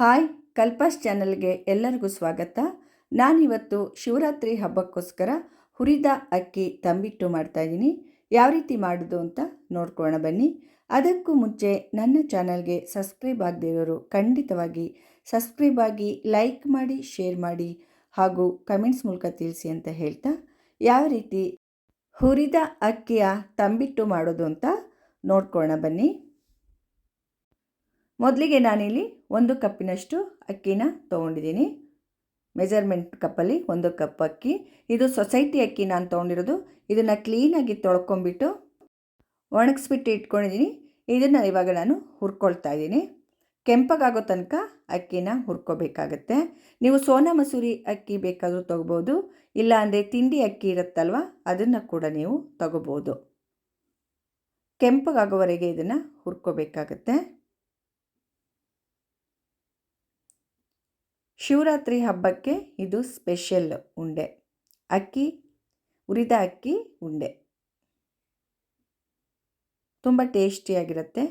Hi ಕಲ್ಪಾಸ್ ಚಾನಲ್ಗೆ ಎಲ್ಲರಿಗೂ ಸ್ವಾಗತ. ನಾನಿವತ್ತು ಶಿವರಾತ್ರಿ ಹಬ್ಬಕ್ಕೋಸ್ಕರ ಹುರಿದ ಅಕ್ಕಿ ತಂಬಿಟ್ಟು ಮಾಡ್ತಾಯಿದ್ದೀನಿ ಯಾವ ರೀತಿ ಮಾಡೋದು ಅಂತ ನೋಡ್ಕೊಳ್ಳೋಣ ಬನ್ನಿ. ಅದಕ್ಕೂ ಮುಂಚೆ ನನ್ನ ಚಾನಲ್ಗೆ ಸಬ್ಸ್ಕ್ರೈಬ್ ಆಗದೇ ಇರೋರು ಖಂಡಿತವಾಗಿ ಸಬ್ಸ್ಕ್ರೈಬ್ ಆಗಿ ಲೈಕ್ ಮಾಡಿ, ಶೇರ್ ಮಾಡಿ ಹಾಗೂ ಕಮೆಂಟ್ಸ್ ಮೂಲಕ ತಿಳಿಸಿ ಅಂತ ಹೇಳ್ತಾ, ಯಾವ ರೀತಿ ಹುರಿದ ಅಕ್ಕಿಯ ತಂಬಿಟ್ಟು ಮಾಡೋದು ಅಂತ ನೋಡ್ಕೊಳ್ಳೋಣ ಬನ್ನಿ. ಮೊದಲಿಗೆ ನಾನಿಲ್ಲಿ ಒಂದು ಕಪ್ಪಿನಷ್ಟು ಅಕ್ಕಿನ ತೊಗೊಂಡಿದ್ದೀನಿ. ಮೆಜರ್ಮೆಂಟ್ ಕಪ್ಪಲ್ಲಿ ಒಂದು ಕಪ್ ಅಕ್ಕಿ. ಇದು ಸೊಸೈಟಿ ಅಕ್ಕಿ ನಾನು ತೊಗೊಂಡಿರೋದು. ಇದನ್ನು ಕ್ಲೀನಾಗಿ ತೊಳ್ಕೊಂಬಿಟ್ಟು ಒಣಗಿಸ್ಬಿಟ್ಟು ಇಟ್ಕೊಂಡಿದ್ದೀನಿ. ಇದನ್ನು ಇವಾಗ ನಾನು ಹುರ್ಕೊಳ್ತಾ ಇದ್ದೀನಿ. ಕೆಂಪಗಾಗೋ ತನಕ ಅಕ್ಕಿನ ಹುರ್ಕೋಬೇಕಾಗತ್ತೆ. ನೀವು ಸೋನಾ ಮಸೂರಿ ಅಕ್ಕಿ ಬೇಕಾದರೂ ತೊಗೋಬೋದು. ಇಲ್ಲ ಅಂದರೆ ತಿಂಡಿ ಅಕ್ಕಿ ಇರುತ್ತಲ್ವ, ಅದನ್ನು ಕೂಡ ನೀವು ತಗೋಬೋದು. ಕೆಂಪಗಾಗೋವರೆಗೆ ಇದನ್ನು ಹುರ್ಕೋಬೇಕಾಗತ್ತೆ. ಶಿವರಾತ್ರಿ ಹಬ್ಬಕ್ಕೆ ಇದು ಸ್ಪೆಷಲ್ ಉಂಡೆ. ಅಕ್ಕಿ ಹುರಿದ ಅಕ್ಕಿ, ಉಂಡೆ. ತುಂಬ ಟೇಸ್ಟಿಯಾಗಿರುತ್ತೆ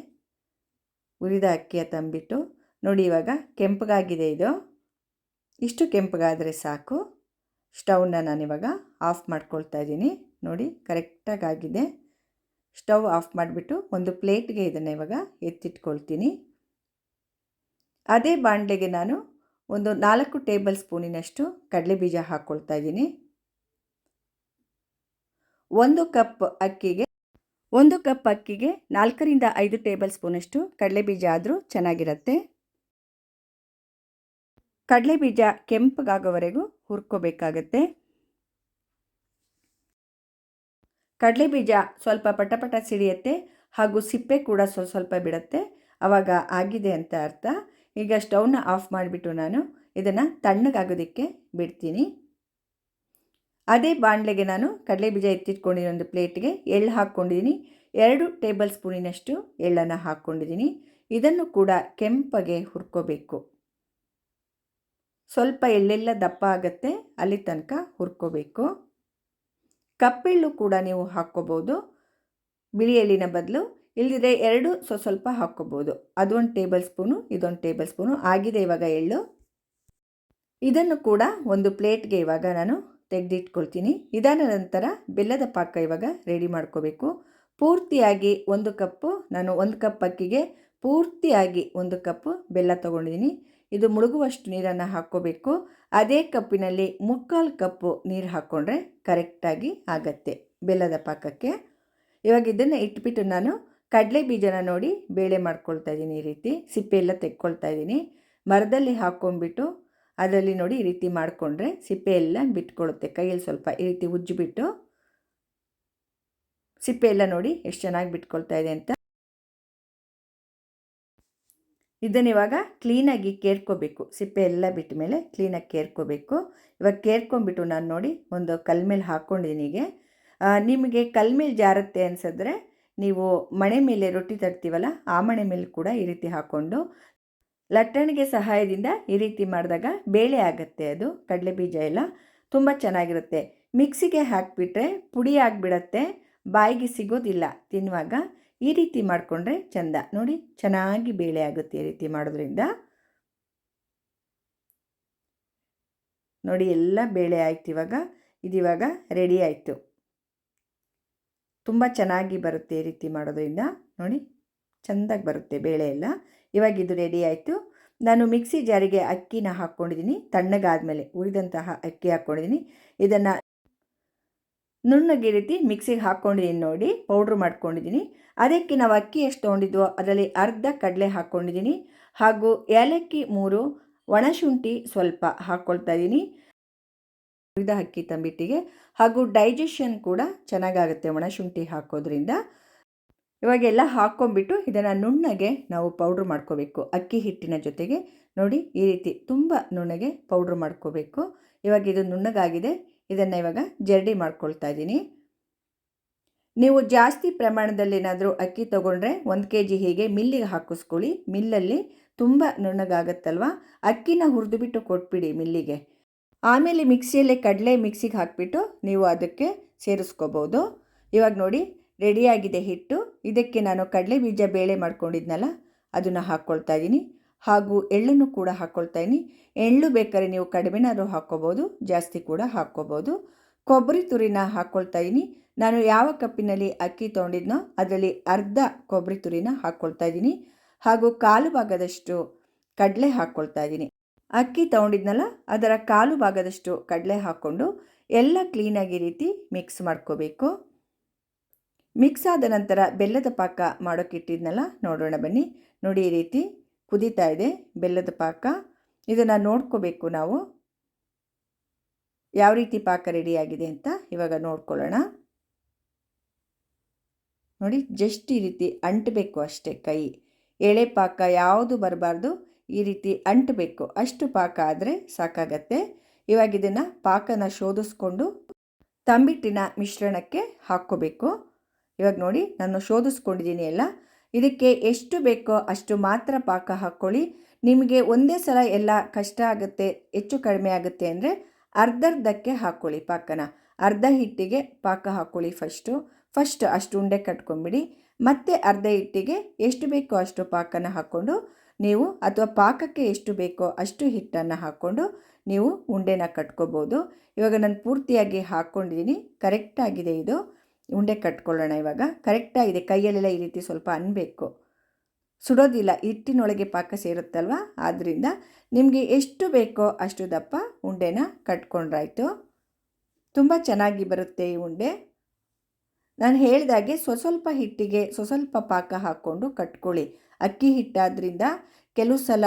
ಹುರಿದ ಅಕ್ಕಿಯ ತಂಬಿಟ್ಟು. ನೋಡಿ ಇವಾಗ ಕೆಂಪಗಾಗಿದೆ ಇದು. ಇಷ್ಟು ಕೆಂಪಗಾದರೆ ಸಾಕು. ಸ್ಟವ್ನ ನಾನಿವಾಗ ಆಫ್ ಮಾಡ್ಕೊಳ್ತಾ ಇದ್ದೀನಿ. ನೋಡಿ ಕರೆಕ್ಟಾಗಿ ಆಗಿದೆ. ಸ್ಟವ್ ಆಫ್ ಮಾಡಿಬಿಟ್ಟು ಒಂದು ಪ್ಲೇಟ್ಗೆ ಇದನ್ನು ಇವಾಗ ಎತ್ತಿಟ್ಕೊಳ್ತೀನಿ. ಅದೇ ಬಾಣಲೆಗೆ ನಾನು ಒಂದು ನಾಲ್ಕು ಟೇಬಲ್ ಸ್ಪೂನಿನಷ್ಟು ಕಡಲೆ ಬೀಜ ಹಾಕ್ಕೊಳ್ತಾ ಇದ್ದೀನಿ. ಒಂದು ಕಪ್ ಅಕ್ಕಿಗೆ, ಒಂದು ಕಪ್ ಅಕ್ಕಿಗೆ ನಾಲ್ಕರಿಂದ ಐದು ಟೇಬಲ್ ಸ್ಪೂನಷ್ಟು ಕಡಲೆ ಬೀಜ ಆದರೂ ಚೆನ್ನಾಗಿರುತ್ತೆ. ಕಡಲೆ ಬೀಜ ಕೆಂಪಗಾಗೋವರೆಗೂ ಹುರ್ಕೋಬೇಕಾಗತ್ತೆ. ಕಡಲೆ ಬೀಜ ಸ್ವಲ್ಪ ಪಟಪಟ ಸಿಡಿಯತ್ತೆ ಹಾಗೂ ಸಿಪ್ಪೆ ಕೂಡ ಸ್ವಲ್ಪ ಸ್ವಲ್ಪ ಬಿಡುತ್ತೆ. ಆವಾಗ ಆಗಿದೆ ಅಂತ ಅರ್ಥ. ಈಗ ಸ್ಟವ್ನ ಆಫ್ ಮಾಡಿಬಿಟ್ಟು ನಾನು ಇದನ್ನು ತಣ್ಣಗಾಗೋದಕ್ಕೆ ಬಿಡ್ತೀನಿ. ಅದೇ ಬಾಣಲೆಗೆ ನಾನು ಕಡಲೆ ಬೀಜ ಎತ್ತಿಟ್ಕೊಂಡಿರೋ ಒಂದು ಪ್ಲೇಟ್ಗೆ ಎಳ್ಳು ಹಾಕ್ಕೊಂಡಿದ್ದೀನಿ. ಎರಡು ಟೇಬಲ್ ಸ್ಪೂನಿನಷ್ಟು ಎಳ್ಳನ್ನು ಹಾಕ್ಕೊಂಡಿದ್ದೀನಿ. ಇದನ್ನು ಕೂಡ ಕೆಂಪಗೆ ಹುರ್ಕೋಬೇಕು. ಸ್ವಲ್ಪ ಎಳ್ಳೆಲ್ಲ ದಪ್ಪ ಆಗುತ್ತೆ, ಅಲ್ಲಿ ತನಕ ಹುರ್ಕೋಬೇಕು. ಕಪ್ಪೆಳ್ಳು ಕೂಡ ನೀವು ಹಾಕ್ಕೋಬೋದು. ಬಿಳಿ ಎಳ್ಳಿನ ಬದಲು ಇಲ್ಲದಿದ್ರೆ ಎರಡು ಸ್ವಸ್ವಲ್ಪ ಹಾಕ್ಕೋಬೋದು. ಅದೊಂದು ಟೇಬಲ್ ಸ್ಪೂನು, ಇದೊಂದು ಟೇಬಲ್ ಸ್ಪೂನು. ಆಗಿದೆ ಇವಾಗ ಎಳ್ಳು. ಇದನ್ನು ಕೂಡ ಒಂದು ಪ್ಲೇಟ್ಗೆ ಇವಾಗ ನಾನು ತೆಗೆದಿಟ್ಕೊಳ್ತೀನಿ. ಇದಾದ ನಂತರ ಬೆಲ್ಲದ ಪಾಕ ಇವಾಗ ರೆಡಿ ಮಾಡ್ಕೋಬೇಕು. ಪೂರ್ತಿಯಾಗಿ ಒಂದು ಕಪ್ಪು, ನಾನು ಒಂದು ಕಪ್ ಅಕ್ಕಿಗೆ ಪೂರ್ತಿಯಾಗಿ ಒಂದು ಕಪ್ಪು ಬೆಲ್ಲ ತೊಗೊಂಡಿದ್ದೀನಿ ಇದು ಮುಳುಗುವಷ್ಟು ನೀರನ್ನು ಹಾಕ್ಕೋಬೇಕು. ಅದೇ ಕಪ್ಪಿನಲ್ಲಿ ಮುಕ್ಕಾಲು ಕಪ್ಪು ನೀರು ಹಾಕ್ಕೊಂಡ್ರೆ ಕರೆಕ್ಟಾಗಿ ಆಗತ್ತೆ ಬೆಲ್ಲದ ಪಾಕಕ್ಕೆ. ಇವಾಗ ಇದನ್ನು ಇಟ್ಬಿಟ್ಟು ನಾನು ಕಡಲೆ ಬೀಜನ ನೋಡಿ ಬೇಳೆ ಮಾಡ್ಕೊಳ್ತಾ ಇದ್ದೀನಿ ಈ ರೀತಿ, ಸಿಪ್ಪೆ ಎಲ್ಲ ತೆಕ್ಕೊಳ್ತಾ ಇದ್ದೀನಿ. ಮರದಲ್ಲಿ ಹಾಕ್ಕೊಂಡ್ಬಿಟ್ಟು ಅದರಲ್ಲಿ ನೋಡಿ ಈ ರೀತಿ ಮಾಡಿಕೊಂಡ್ರೆ ಸಿಪ್ಪೆ ಎಲ್ಲ ಬಿಟ್ಕೊಳ್ಳುತ್ತೆ ಕೈಯಲ್ಲಿ ಸ್ವಲ್ಪ ಈ ರೀತಿ ಉಜ್ಜಿಬಿಟ್ಟು. ಸಿಪ್ಪೆ ಎಲ್ಲ ನೋಡಿ ಎಷ್ಟು ಚೆನ್ನಾಗಿ ಬಿಟ್ಕೊಳ್ತಾ ಇದೆ ಅಂತ. ಇದನ್ನು ಇವಾಗ ಕ್ಲೀನಾಗಿ ಕೇರ್ಕೋಬೇಕು, ಸಿಪ್ಪೆ ಎಲ್ಲ ಬಿಟ್ಟ ಮೇಲೆ ಕ್ಲೀನಾಗಿ ಕೇರ್ಕೋಬೇಕು. ಇವಾಗ ಕೇರ್ಕೊಂಡ್ಬಿಟ್ಟು ನಾನು ನೋಡಿ ಒಂದು ಕಲ್ ಮೇಲೆ ಹಾಕ್ಕೊಂಡಿದ್ದೀನಿ ನಿಮಗೆ ಕಲ್ ಜಾರತ್ತೆ ಜಾರುತ್ತೆ ಅನಿಸಿದ್ರೆ ನೀವು ಮಣೆ ಮೇಲೆ ರೊಟ್ಟಿ ತರ್ತೀವಲ್ಲ ಆ ಮಣೆ ಮೇಲೆ ಕೂಡ ಈ ರೀತಿ ಹಾಕ್ಕೊಂಡು ಲಟ್ಟಣಿಗೆ ಸಹಾಯದಿಂದ ಈ ರೀತಿ ಮಾಡಿದಾಗ ಬೇಳೆ ಆಗುತ್ತೆ ಅದು ಕಡಲೆ ಬೀಜ ಎಲ್ಲ ತುಂಬ ಚೆನ್ನಾಗಿರುತ್ತೆ. ಮಿಕ್ಸಿಗೆ ಹಾಕಿಬಿಟ್ರೆ ಪುಡಿ ಆಗಿಬಿಡತ್ತೆ, ಬಾಯಿಗೆ ಸಿಗೋದಿಲ್ಲ ತಿನ್ನುವಾಗ ಈ ರೀತಿ ಮಾಡಿಕೊಂಡ್ರೆ ಚೆಂದ. ನೋಡಿ, ಚೆನ್ನಾಗಿ ಬೇಳೆ ಆಗುತ್ತೆ ಈ ರೀತಿ ಮಾಡೋದ್ರಿಂದ. ನೋಡಿ, ಎಲ್ಲ ಬೇಳೆ ಆಯ್ತು ಇವಾಗ, ಇದಿವಾಗ ರೆಡಿ ಆಯಿತು. ತುಂಬ ಚೆನ್ನಾಗಿ ಬರುತ್ತೆ ಈ ರೀತಿ ಮಾಡೋದ್ರಿಂದ. ನೋಡಿ, ಚೆಂದಾಗಿ ಬರುತ್ತೆ ಬೇಳೆ ಎಲ್ಲ. ಇವಾಗ ಇದು ರೆಡಿ ಆಯಿತು. ನಾನು ಮಿಕ್ಸಿ ಜಾರಿಗೆ ಅಕ್ಕಿನ ಹಾಕ್ಕೊಂಡಿದ್ದೀನಿ ತಣ್ಣಗಾದಮೇಲೆ ಉಳಿದಂತಹ ಅಕ್ಕಿ ಹಾಕ್ಕೊಂಡಿದ್ದೀನಿ ಇದನ್ನು ನುಣ್ಣಗೆ ರೀತಿ ಮಿಕ್ಸಿಗೆ ಹಾಕ್ಕೊಂಡಿದ್ದೀನಿ ನೋಡಿ. ಪೌಡ್ರ್ ಮಾಡ್ಕೊಂಡಿದ್ದೀನಿ. ಅದಕ್ಕೆ ನಾವು ಅಕ್ಕಿ ಎಷ್ಟು ತೊಗೊಂಡಿದ್ವೋ ಅದರಲ್ಲಿ ಅರ್ಧ ಕಡಲೆ ಹಾಕ್ಕೊಂಡಿದ್ದೀನಿ ಹಾಗೂ ಏಲಕ್ಕಿ ಮೂರು ಒಣಶುಂಠಿ ಸ್ವಲ್ಪ ಹಾಕ್ಕೊಳ್ತಾ ಇದ್ದೀನಿ. ಉಳಿದ ಅಕ್ಕಿ ತಂಬಿಟ್ಟಿಗೆ ಹಾಗೂ ಡೈಜೆಷನ್ ಕೂಡ ಚೆನ್ನಾಗಾಗುತ್ತೆ ಒಣಶುಂಠಿ ಹಾಕೋದ್ರಿಂದ. ಇವಾಗೆಲ್ಲ ಹಾಕ್ಕೊಂಬಿಟ್ಟು ಇದನ್ನು ನುಣ್ಣಗೆ ನಾವು ಪೌಡ್ರ್ ಮಾಡ್ಕೋಬೇಕು. ಅಕ್ಕಿ ಹಿಟ್ಟಿನ ಜೊತೆಗೆ ನೋಡಿ ಈ ರೀತಿ ತುಂಬ ನುಣ್ಣಗೆ ಪೌಡ್ರ್ ಮಾಡ್ಕೋಬೇಕು. ಇವಾಗ ಇದು ನುಣ್ಣಗಾಗಿದೆ. ಇದನ್ನು ಇವಾಗ ಜರಡಿ ಮಾಡ್ಕೊಳ್ತಾ ಇದ್ದೀನಿ. ನೀವು ಜಾಸ್ತಿ ಪ್ರಮಾಣದಲ್ಲಿ ಏನಾದರೂ ಅಕ್ಕಿ ತೊಗೊಂಡ್ರೆ ಒಂದು ಕೆ ಜಿ ಹೀಗೆ ಮಿಲ್ಲಿಗೆ ಹಾಕಿಸ್ಕೊಳ್ಳಿ. ಮಿಲ್ಲಲ್ಲಿ ತುಂಬ ನುಣ್ಣಗಾಗತ್ತಲ್ವ? ಅಕ್ಕಿನ ಹುರಿದು ಬಿಟ್ಟು ಕೊಟ್ಬಿಡಿ ಮಿಲ್ಲಿಗೆ. ಆಮೇಲೆ ಮಿಕ್ಸಿಯಲ್ಲೇ ಕಡಲೆ ಮಿಕ್ಸಿಗೆ ಹಾಕಿಬಿಟ್ಟು ನೀವು ಅದಕ್ಕೆ ಸೇರಿಸ್ಕೋಬೋದು. ಇವಾಗ ನೋಡಿ ರೆಡಿಯಾಗಿದೆ ಹಿಟ್ಟು. ಇದಕ್ಕೆ ನಾನು ಕಡಲೆ ಬೀಜ ಬೇಳೆ ಮಾಡ್ಕೊಂಡಿದ್ನಲ್ಲ, ಅದನ್ನು ಹಾಕ್ಕೊಳ್ತಾ ಇದ್ದೀನಿ ಹಾಗೂ ಎಳ್ಳನ್ನು ಕೂಡ ಹಾಕ್ಕೊಳ್ತಾ ಇದ್ದೀನಿ ಎಳ್ಳು ಬೇಕಾದ್ರೆ ನೀವು ಕಡಿಮೆನಾದರೂ ಹಾಕ್ಕೋಬೋದು, ಜಾಸ್ತಿ ಕೂಡ ಹಾಕ್ಕೋಬೋದು. ಕೊಬ್ಬರಿ ತುರಿನ ಹಾಕ್ಕೊಳ್ತಾ ಇದ್ದೀನಿ ನಾನು ಯಾವ ಕಪ್ಪಿನಲ್ಲಿ ಅಕ್ಕಿ ತೊಗೊಂಡಿದ್ನೋ, ಅದರಲ್ಲಿ ಅರ್ಧ ಕೊಬ್ಬರಿ ತುರಿನ ಹಾಕ್ಕೊಳ್ತಾ ಇದ್ದೀನಿ ಹಾಗೂ ಕಾಲು ಭಾಗದಷ್ಟು ಕಡಲೆ ಹಾಕ್ಕೊಳ್ತಾ ಇದ್ದೀನಿ ಅಕ್ಕಿ ತೊಗೊಂಡಿದ್ನಲ್ಲ, ಅದರ ಕಾಲು ಭಾಗದಷ್ಟು ಕಡಲೆ ಹಾಕ್ಕೊಂಡು ಎಲ್ಲ ಕ್ಲೀನಾಗಿ ರೀತಿ ಮಿಕ್ಸ್ ಮಾಡ್ಕೋಬೇಕು. ಮಿಕ್ಸ್ ಆದ ನಂತರ ಬೆಲ್ಲದ ಪಾಕ ಮಾಡೋಕ್ಕಿಟ್ಟಿದ್ನಲ್ಲ ನೋಡೋಣ ಬನ್ನಿ. ನೋಡಿ ಈ ರೀತಿ ಕುದೀತಾ ಇದೆ ಬೆಲ್ಲದ ಪಾಕ. ಇದನ್ನು ನೋಡ್ಕೋಬೇಕು ನಾವು. ಯಾವ ರೀತಿ ಪಾಕ ರೆಡಿಯಾಗಿದೆ ಅಂತ ಇವಾಗ ನೋಡ್ಕೊಳ್ಳೋಣ. ನೋಡಿ ಜಸ್ಟ್ ಈ ರೀತಿ ಅಂಟಬೇಕು ಅಷ್ಟೇ ಕೈ. ಎಳೆ ಪಾಕ ಯಾವುದು ಬರಬಾರ್ದು ಈ ರೀತಿ ಅಂಟಬೇಕು. ಅಷ್ಟು ಪಾಕ ಆದರೆ ಸಾಕಾಗತ್ತೆ. ಇವಾಗ ಇದನ್ನು ಪಾಕನ ಶೋಧಿಸ್ಕೊಂಡು ತಂಬಿಟ್ಟಿನ ಮಿಶ್ರಣಕ್ಕೆ ಹಾಕ್ಕೋಬೇಕು. ಇವಾಗ ನೋಡಿ, ನಾನು ಶೋಧಿಸ್ಕೊಂಡಿದ್ದೀನಿ ಎಲ್ಲ ಇದಕ್ಕೆ ಎಷ್ಟು ಬೇಕೋ ಅಷ್ಟು ಮಾತ್ರ ಪಾಕ ಹಾಕ್ಕೊಳ್ಳಿ. ನಿಮಗೆ ಒಂದೇ ಸಲ ಎಲ್ಲ ಕಷ್ಟ ಆಗುತ್ತೆ, ಹೆಚ್ಚು ಕಡಿಮೆ ಆಗುತ್ತೆ ಅಂದರೆ ಅರ್ಧರ್ಧಕ್ಕೆ ಹಾಕ್ಕೊಳ್ಳಿ ಪಾಕನ. ಅರ್ಧ ಹಿಟ್ಟಿಗೆ ಪಾಕ ಹಾಕ್ಕೊಳ್ಳಿ ಫಸ್ಟು ಫಸ್ಟ್ ಅಷ್ಟು ಉಂಡೆ ಕಟ್ಕೊಂಬಿಡಿ ಮತ್ತೆ ಅರ್ಧ ಹಿಟ್ಟಿಗೆ ಎಷ್ಟು ಬೇಕೋ ಅಷ್ಟು ಪಾಕನ ಹಾಕ್ಕೊಂಡು ನೀವು ಅಥವಾ ಪಾಕಕ್ಕೆ ಎಷ್ಟು ಬೇಕೋ ಅಷ್ಟು ಹಿಟ್ಟನ್ನು ಹಾಕ್ಕೊಂಡು ನೀವು ಉಂಡೆನ ಕಟ್ಕೋಬೋದು. ಇವಾಗ ನಾನು ಪೂರ್ತಿಯಾಗಿ ಹಾಕ್ಕೊಂಡಿದ್ದೀನಿ. ಕರೆಕ್ಟಾಗಿದೆ ಇದು. ಉಂಡೆ ಕಟ್ಕೊಳ್ಳೋಣ ಇವಾಗ. ಕರೆಕ್ಟಾಗಿದೆ. ಕೈಯಲ್ಲೆಲ್ಲ ಈ ರೀತಿ ಸ್ವಲ್ಪ ಅನ್ನಬೇಕು ಸುಡೋದಿಲ್ಲ. ಹಿಟ್ಟಿನೊಳಗೆ ಪಾಕ ಸೇರುತ್ತಲ್ವ? ಆದ್ದರಿಂದ ನಿಮಗೆ ಎಷ್ಟು ಬೇಕೋ ಅಷ್ಟು ದಪ್ಪ ಉಂಡೆನ ಕಟ್ಕೊಂಡ್ರಾಯ್ತು. ತುಂಬ ಚೆನ್ನಾಗಿ ಬರುತ್ತೆ ಈ ಉಂಡೆ. ನಾನು ಹೇಳಿದಾಗೆ ಸ್ವಲ್ಪ ಹಿಟ್ಟಿಗೆ ಸ್ವಲ್ಪ ಪಾಕ ಹಾಕ್ಕೊಂಡು ಕಟ್ಕೊಳ್ಳಿ. ಅಕ್ಕಿ ಹಿಟ್ಟಾದ್ರಿಂದ ಕೆಲವು ಸಲ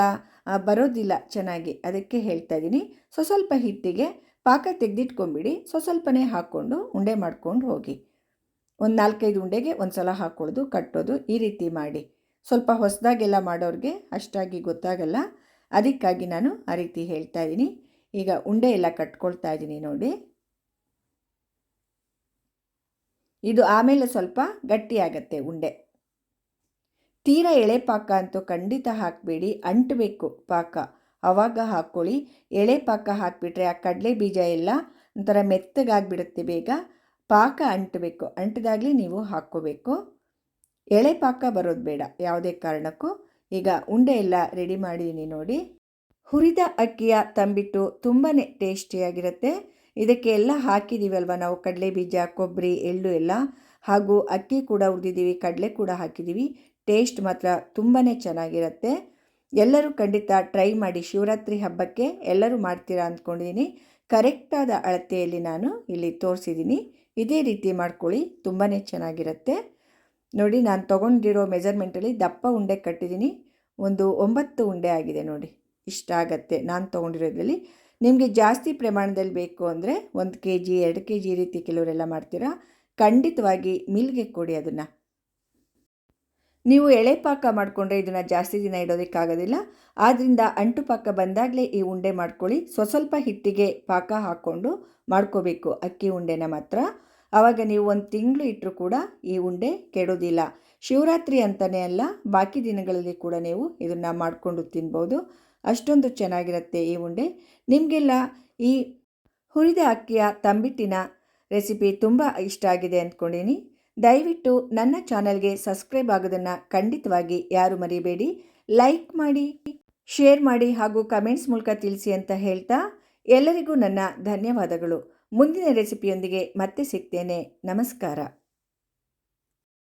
ಬರೋದಿಲ್ಲ ಚೆನ್ನಾಗಿ, ಅದಕ್ಕೆ ಹೇಳ್ತಾ ಇದ್ದೀನಿ ಸ್ವಲ್ಪ ಹಿಟ್ಟಿಗೆ ಪಾಕ ತೆಗೆದಿಟ್ಕೊಂಬಿಡಿ ಸ್ವಲ್ಪನೇ ಹಾಕ್ಕೊಂಡು ಉಂಡೆ ಮಾಡ್ಕೊಂಡು ಹೋಗಿ. ಒಂದು ನಾಲ್ಕೈದು ಉಂಡೆಗೆ ಒಂದು ಸಲ ಹಾಕ್ಕೊಳ್ಳೋದು ಕಟ್ಟೋದು, ಈ ರೀತಿ ಮಾಡಿ. ಸ್ವಲ್ಪ ಹೊಸದಾಗೆಲ್ಲ ಮಾಡೋರಿಗೆ ಅಷ್ಟಾಗಿ ಗೊತ್ತಾಗಲ್ಲ, ಅದಕ್ಕಾಗಿ ನಾನು ಆ ರೀತಿ ಹೇಳ್ತಾ ಇದ್ದೀನಿ ಈಗ ಉಂಡೆ ಎಲ್ಲ ಕಟ್ಕೊಳ್ತಾ ಇದ್ದೀನಿ ನೋಡಿ. ಇದು ಆಮೇಲೆ ಸ್ವಲ್ಪ ಗಟ್ಟಿಯಾಗತ್ತೆ ಉಂಡೆ. ತೀರ ಎಳೆ ಪಾಕ ಅಂತೂ ಖಂಡಿತ ಹಾಕಬೇಡಿ, ಅಂಟಬೇಕು ಪಾಕ. ಅವಾಗ ಹಾಕ್ಕೊಳ್ಳಿ. ಎಳೆ ಪಾಕ ಹಾಕಿಬಿಟ್ರೆ ಆ ಕಡಲೆ ಬೀಜ ಎಲ್ಲ ಒಂಥರ ಮೆತ್ತಗಾಗಿಬಿಡುತ್ತೆ ಬೇಗ. ಪಾಕ ಅಂಟಬೇಕು. ಅಂಟಿದಾಗಲೇ ನೀವು ಹಾಕ್ಕೋಬೇಕು. ಎಳೆ ಪಾಕ ಬರೋದು ಬೇಡ ಯಾವುದೇ ಕಾರಣಕ್ಕೂ. ಈಗ ಉಂಡೆ ಎಲ್ಲ ರೆಡಿ ಮಾಡಿದ್ದೀನಿ ನೋಡಿ. ಹುರಿದ ಅಕ್ಕಿಯ ತಂಬಿಟ್ಟು ತುಂಬಾ ಟೇಸ್ಟಿಯಾಗಿರುತ್ತೆ. ಇದಕ್ಕೆ ಎಲ್ಲ ಹಾಕಿದ್ದೀವಲ್ವ ನಾವು ಕಡಲೆ ಬೀಜ, ಕೊಬ್ಬರಿ, ಎಳ್ಳು ಎಲ್ಲ ಹಾಗೂ ಅಕ್ಕಿ ಕೂಡ ಹುರಿದಿದ್ದೀವಿ ಕಡಲೆ ಕೂಡ ಹಾಕಿದ್ದೀವಿ ಟೇಸ್ಟ್ ಮಾತ್ರ ತುಂಬಾ ಚೆನ್ನಾಗಿರುತ್ತೆ. ಎಲ್ಲರೂ ಖಂಡಿತ ಟ್ರೈ ಮಾಡಿ. ಶಿವರಾತ್ರಿ ಹಬ್ಬಕ್ಕೆ ಎಲ್ಲರೂ ಮಾಡ್ತೀರಾ ಅಂದ್ಕೊಂಡಿದ್ದೀನಿ ಕರೆಕ್ಟಾದ ಅಳತೆಯಲ್ಲಿ ನಾನು ಇಲ್ಲಿ ತೋರಿಸಿದ್ದೀನಿ ಇದೇ ರೀತಿ ಮಾಡ್ಕೊಳ್ಳಿ. ತುಂಬಾ ಚೆನ್ನಾಗಿರುತ್ತೆ. ನೋಡಿ, ನಾನು ತೊಗೊಂಡಿರೋ ಮೆಜರ್ಮೆಂಟಲ್ಲಿ ದಪ್ಪ ಉಂಡೆ ಕಟ್ಟಿದ್ದೀನಿ ಒಂದು ಒಂಬತ್ತು ಉಂಡೆ ಆಗಿದೆ ನೋಡಿ. ಇಷ್ಟ ಆಗತ್ತೆ ನಾನು ತೊಗೊಂಡಿರೋದ್ರಲ್ಲಿ ನಿಮಗೆ ಜಾಸ್ತಿ ಪ್ರಮಾಣದಲ್ಲಿ ಬೇಕು ಅಂದರೆ ಒಂದು ಕೆ ಜಿ ಎರಡು ಕೆ ಜಿ ರೀತಿ ಕೆಲವರೆಲ್ಲ ಮಾಡ್ತೀರಾ? ಖಂಡಿತವಾಗಿ ಮಿಲ್ಗೆ ಕೊಡಿ ಅದನ್ನು. ನೀವು ಎಳೆ ಪಾಕ ಮಾಡಿಕೊಂಡ್ರೆ ಇದನ್ನು ಜಾಸ್ತಿ ದಿನ ಇಡೋದಕ್ಕಾಗೋದಿಲ್ಲ. ಆದ್ದರಿಂದ ಅಂಟು ಪಾಕ ಬಂದಾಗಲೇ ಈ ಉಂಡೆ ಮಾಡ್ಕೊಳ್ಳಿ. ಸ್ವಲ್ಪ ಹಿಟ್ಟಿಗೆ ಪಾಕ ಹಾಕ್ಕೊಂಡು ಮಾಡ್ಕೋಬೇಕು ಅಕ್ಕಿ ಉಂಡೆನ ಮಾತ್ರ. ಆವಾಗ ನೀವು ಒಂದು ತಿಂಗಳು ಇಟ್ಟರೂ ಕೂಡ ಈ ಉಂಡೆ ಕೆಡೋದಿಲ್ಲ. ಶಿವರಾತ್ರಿ ಅಂತಲೇ ಅಲ್ಲ, ಬಾಕಿ ದಿನಗಳಲ್ಲಿ ಕೂಡ ನೀವು ಇದನ್ನು ಮಾಡಿಕೊಂಡು ತಿನ್ಬೋದು. ಅಷ್ಟೊಂದು ಚೆನ್ನಾಗಿರುತ್ತೆ ಈ ಉಂಡೆ. ನಿಮಗೆಲ್ಲ ಈ ಹುರಿದ ಅಕ್ಕಿಯ ತಂಬಿಟ್ಟಿನ ರೆಸಿಪಿ ತುಂಬ ಇಷ್ಟ ಆಗಿದೆ ಅಂದ್ಕೊಂಡಿನಿ ದಯವಿಟ್ಟು ನನ್ನ ಚಾನಲ್ಗೆ ಸಬ್ಸ್ಕ್ರೈಬ್ ಆಗೋದನ್ನು ಖಂಡಿತವಾಗಿ ಯಾರು ಮರಿಬೇಡಿ. ಲೈಕ್ ಮಾಡಿ, ಶೇರ್ ಮಾಡಿ ಹಾಗೂ ಕಮೆಂಟ್ಸ್ ಮೂಲಕ ತಿಳಿಸಿ ಅಂತ ಹೇಳ್ತಾ ಎಲ್ಲರಿಗೂ ನನ್ನ ಧನ್ಯವಾದಗಳು. ಮುಂದಿನ ರೆಸಿಪಿಯೊಂದಿಗೆ ಮತ್ತೆ ಸಿಗ್ತೇನೆ. ನಮಸ್ಕಾರ.